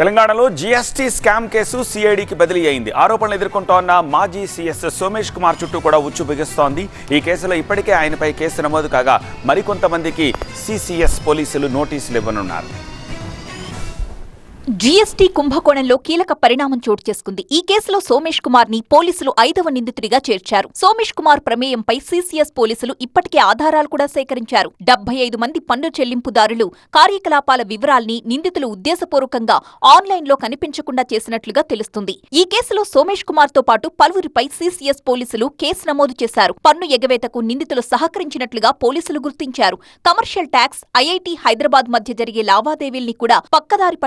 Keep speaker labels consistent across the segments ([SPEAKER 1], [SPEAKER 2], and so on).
[SPEAKER 1] తెలంగాణలో GST scam case సిఐడికి బదిలీ అయింది. ఆరోపణలు ఎదుర్కొంటోన్న మాజీ సీఎస్ సోమేష్ కుమార్ చుట్టూ కూడా ఉచ్చు బిగుస్తోంది. ఈ కేసులో ఇప్పటికే ఆయనపై కేసు నమోదు కాగా మరికొంతమందికి సిసిఎస్ పోలీసులు నోటీసులు ఇవ్వనున్నారు.
[SPEAKER 2] జీఎస్టీ కుంభకోణంలో కీలక పరిణామం చోటు చేసుకుంది. ఈ కేసులో సోమేష్ కుమార్ని పోలీసులు ఐదవ నిందితుడిగా చేర్చారు. సోమేష్ కుమార్ ప్రమేయంపై సీసీఎస్ పోలీసులు ఇప్పటికే ఆధారాలు కూడా సేకరించారు. డెబ్బై ఐదు మంది పన్ను చెల్లింపుదారులు కార్యకలాపాల వివరాల్ని నిందితులు ఉద్దేశపూర్వకంగా ఆన్లైన్లో కనిపించకుండా చేసినట్లుగా తెలుస్తుంది. ఈ కేసులో సోమేష్ కుమార్తో పాటు పలువురిపై సీసీఎస్ పోలీసులు కేసు నమోదు చేశారు. పన్ను ఎగవేతకు నిందితులు సహకరించినట్లుగా పోలీసులు గుర్తించారు. కమర్షియల్ ట్యాక్స్ ఐఐటి హైదరాబాద్ మధ్య జరిగే లావాదేవీల్ని కూడా పక్కదారి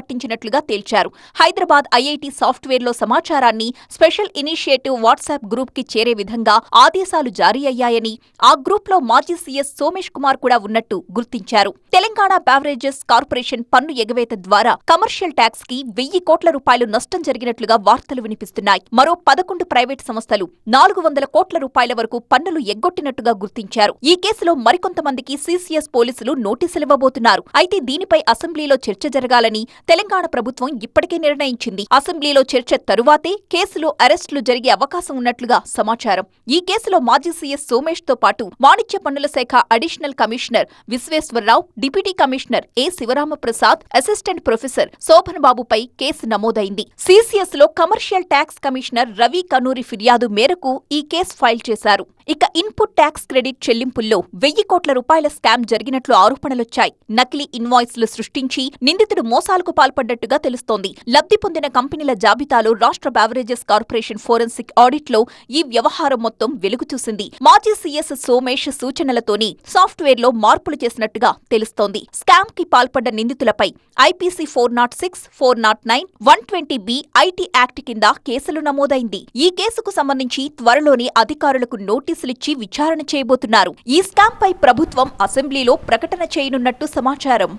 [SPEAKER 2] చేస్తున్నట్లుగా తేల్చారు. హైదరాబాద్ ఐఐటి సాఫ్ట్వేర్లో సమాచారాన్ని స్పెషల్ ఇనిషియేటివ్ వాట్సాప్ గ్రూప్కి చేరే విధంగా ఆదేశాలు జారీ అయ్యాయని ఆ గ్రూప్లో మాజీ సీఎస్ సోమేష్ కుమార్ కూడా ఉన్నట్టు గుర్తించారు. తెలంగాణ బ్యావరేజెస్ కార్పొరేషన్ పన్ను ఎగవేత ద్వారా కమర్షియల్ ట్యాక్స్కి వెయ్యి కోట్ల రూపాయలు నష్టం జరిగినట్లుగా వార్తలు వినిపిస్తున్నాయి. మరో పదకొండు ప్రైవేట్ సంస్థలు నాలుగు వందల కోట్ల రూపాయల వరకు పన్నులు ఎగ్గొట్టినట్టుగా గుర్తించారు. ఈ కేసులో మరికొంతమందికి సీసీఎస్ పోలీసులు నోటీసులివ్వబోతున్నారు అయితే దీనిపై అసెంబ్లీలో చర్చ జరగాలని తెలంగాణ ప్రభుత్వం ఇప్పటికే నిర్ణయించింది. అసెంబ్లీలో చర్చ తరువాతే కేసులో అరెస్టులు జరిగే అవకాశం ఉన్నట్లుగా సమాచారం. ఈ కేసులో మాజీ సీఎస్ సోమేష్తో పాటు వాణిజ్య పన్నుల శాఖ additional commissioner Visweswararao deputy commissioner A Sivaramaprasad assistant professor Sobhan బాబుపై case నమోదైంది. సీసీఎస్లో commercial tax commissioner Ravi Kanuri ఫిర్యాదు మేరకు ఈ కేసు ఫైల్ చేశారు. ఇక ఇన్పుట్ ట్యాక్స్ క్రెడిట్ చెల్లింపుల్లో వెయ్యి కోట్ల రూపాయల స్కామ్ జరిగినట్లు ఆరోపణలొచ్చాయి. నకిలీ ఇన్వాయిస్లు సృష్టించి నిందితుడు మోసాలకు పాల్పడ్డట్టుగా తెలుస్తోంది. లబ్ధి పొందిన కంపెనీల జాబితాలో రాష్ట్ర బ్యావరేజెస్ కార్పొరేషన్ ఫోరెన్సిక్ ఆడిట్లో ఈ వ్యవహారం మొత్తం వెలుగు చూసింది. మాజీ సీఎస్ సోమేష్ సూచనలతోని సాఫ్ట్వేర్లో మార్పులు చేసినట్టుగా తెలుస్తోంది. స్కామ్కి పాల్పడ్డ నిందితులపై IPC four nought six four nought nine one twenty B IT act కింద కేసులు నమోదైంది. ఈ కేసుకు సంబంధించి త్వరలోనే అధికారులకు నోటీసులిచ్చి విచారణ చేయబోతున్నారు. ఈ స్కామ్ పై ప్రభుత్వం అసెంబ్లీలో ప్రకటన చేయనున్నట్టు సమాచారం.